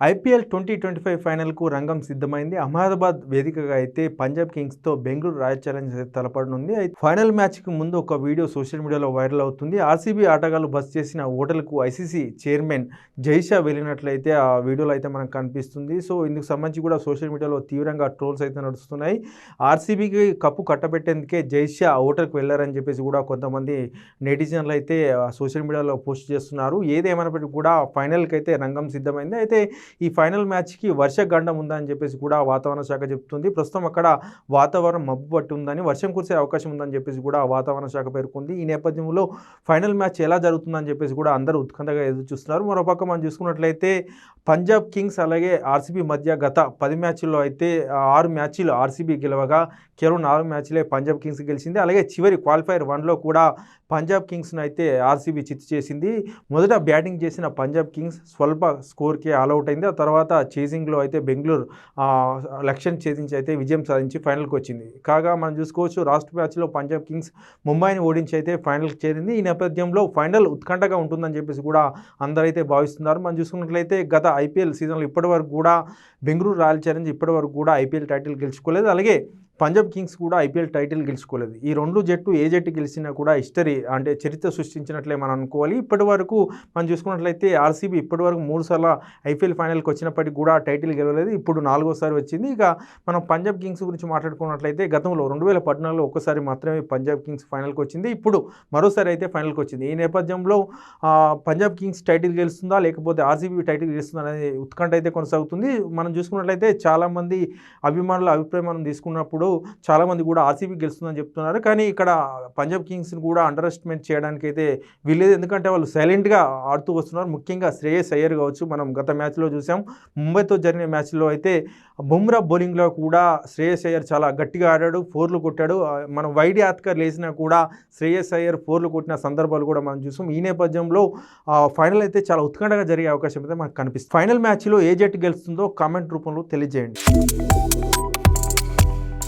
IPL twenty twenty five ఫైనల్కు రంగం సిద్ధమైంది. అహ్మదాబాద్ వేదికగా అయితే పంజాబ్ కింగ్స్తో బెంగళూరు రాయల్ ఛాలెంజర్స్ అయితే తలపడనుంది. అయితే ఫైనల్ మ్యాచ్కి ముందు ఒక వీడియో సోషల్ మీడియాలో వైరల్ అవుతుంది. ఆర్సీబీ ఆటగాళ్ళు బస్ చేసిన హోటల్కు ఐసీసీ చైర్మన్ జైషా వెళ్ళినట్లయితే ఆ వీడియోలో అయితే మనకు కనిపిస్తుంది. సో ఇందుకు సంబంధించి కూడా సోషల్ మీడియాలో తీవ్రంగా ట్రోల్స్ అయితే నడుస్తున్నాయి. ఆర్సీబీకి కప్పు కట్టబెట్టేందుకే జైషా ఓటర్కి హోటల్కి వెళ్ళారని చెప్పేసి కూడా కొంతమంది నెటిజన్లు అయితే సోషల్ మీడియాలో పోస్ట్ చేస్తున్నారు. ఏదేమైనప్పటికీ కూడా ఫైనల్కి అయితే రంగం సిద్ధమైంది. అయితే ఈ ఫైనల్ మ్యాచ్కి వర్షగండం ఉందని చెప్పేసి కూడా వాతావరణ శాఖ చెప్తుంది. ప్రస్తుతం అక్కడ వాతావరణం మబ్బు పట్టి ఉందని వర్షం కురిసే అవకాశం ఉందని చెప్పేసి కూడా వాతావరణ శాఖ పేర్కొంది. ఈ నేపథ్యంలో ఫైనల్ మ్యాచ్ ఎలా జరుగుతుందని చెప్పేసి కూడా అందరూ ఉత్కంఠగా ఎదురు చూస్తున్నారు. మరోపక్క మనం చూసుకున్నట్లయితే పంజాబ్ కింగ్స్ అలాగే ఆర్సీబీ మధ్య గత పది మ్యాచ్ల్లో అయితే ఆరు మ్యాచ్లు ఆర్సీబీ గెలవగా కేవలం నాలుగు మ్యాచ్లే పంజాబ్ కింగ్స్ గెలిచింది. అలాగే చివరి క్వాలిఫైర్ వన్లో కూడా పంజాబ్ కింగ్స్ను అయితే ఆర్సీబీ చిత్తు చేసింది. మొదట బ్యాటింగ్ చేసిన పంజాబ్ కింగ్స్ స్వల్ప స్కోర్కి ఆల్అవుట్ అయింది. ఆ తర్వాత చేసింగ్లో అయితే బెంగళూరు లక్ష్యం ఛేదించి అయితే విజయం సాధించి ఫైనల్కి వచ్చింది. కాగా మనం చూసుకోవచ్చు రాష్ట్ర మ్యాచ్లో పంజాబ్ కింగ్స్ ముంబైని ఓడించి అయితే ఫైనల్కి చేరింది. ఈ నేపథ్యంలో ఫైనల్ ఉత్కంఠగా ఉంటుందని చెప్పేసి కూడా అందరైతే భావిస్తున్నారు. మనం చూసుకున్నట్లయితే గత ఐపీఎల్ సీజన్లో ఇప్పటివరకు కూడా బెంగళూరు రాయల్ ఛాలెంజ్ ఇప్పటివరకు కూడా ఐపీఎల్ టైటిల్ గెలుచుకోలేదు. అలాగే పంజాబ్ కింగ్స్ కూడా ఐపీఎల్ టైటిల్ గెలుచుకోలేదు. ఈ రెండు జట్టు ఏ జట్టు గెలిచినా కూడా హిస్టరీ అంటే చరిత్ర సృష్టించినట్లే మనం అనుకోవాలి. ఇప్పటి వరకు మనం చూసుకున్నట్లయితే ఆర్సీబీ ఇప్పటి వరకు మూడు సార్లు ఐపీఎల్ ఫైనల్కి వచ్చినప్పటికీ కూడా టైటిల్ గెలవలేదు. ఇప్పుడు నాలుగోసారి వచ్చింది. ఇక మనం పంజాబ్ కింగ్స్ గురించి మాట్లాడుకున్నట్లయితే గతంలో రెండు వేల పద్నాలుగులో ఒక్కసారి మాత్రమే పంజాబ్ కింగ్స్ ఫైనల్కి వచ్చింది. ఇప్పుడు మరోసారి అయితే ఫైనల్కి వచ్చింది. ఈ నేపథ్యంలో పంజాబ్ కింగ్స్ టైటిల్ గెలుస్తుందా? లేకపోతే ఆర్సీబీ టైటిల్ గెలుస్తుందా అనేది ఉత్కంఠ అయితే కొనసాగుతుంది. మనం చూసుకున్నట్లయితే చాలామంది అభిమానుల అభిప్రాయం మనం తీసుకున్నప్పుడు చాలామంది కూడా ఆర్సీబీ గెలుస్తుందని చెప్తున్నారు. కానీ ఇక్కడ పంజాబ్ కింగ్స్ని కూడా అండర్ ఎస్టిమేట్ చేయడానికి అయితే వీలేదు ఎందుకంటే వాళ్ళు సైలెంట్గా ఆడుతూ వస్తున్నారు. ముఖ్యంగా శ్రేయస్ అయ్యర్ కావచ్చు. మనం గత మ్యాచ్లో చూసాం. ముంబైతో జరిగిన మ్యాచ్లో అయితే బుమ్రా బౌలింగ్లో కూడా శ్రేయస్ అయ్యర్ చాలా గట్టిగా ఆడాడు. ఫోర్లు కొట్టాడు. మనం వైడి ఆత్కర్ లేసినా కూడా శ్రేయస్ అయ్యర్ ఫోర్లు కొట్టిన సందర్భాలు కూడా మనం చూసాం. ఈ నేపథ్యంలో ఫైనల్ అయితే చాలా ఉత్కంఠగా జరిగే అవకాశం అయితే మనకు కనిపిస్తుంది. ఫైనల్ మ్యాచ్లో ఏ జట్టు గెలుస్తుందో కామెంట్ రూపంలో తెలియజేయండి.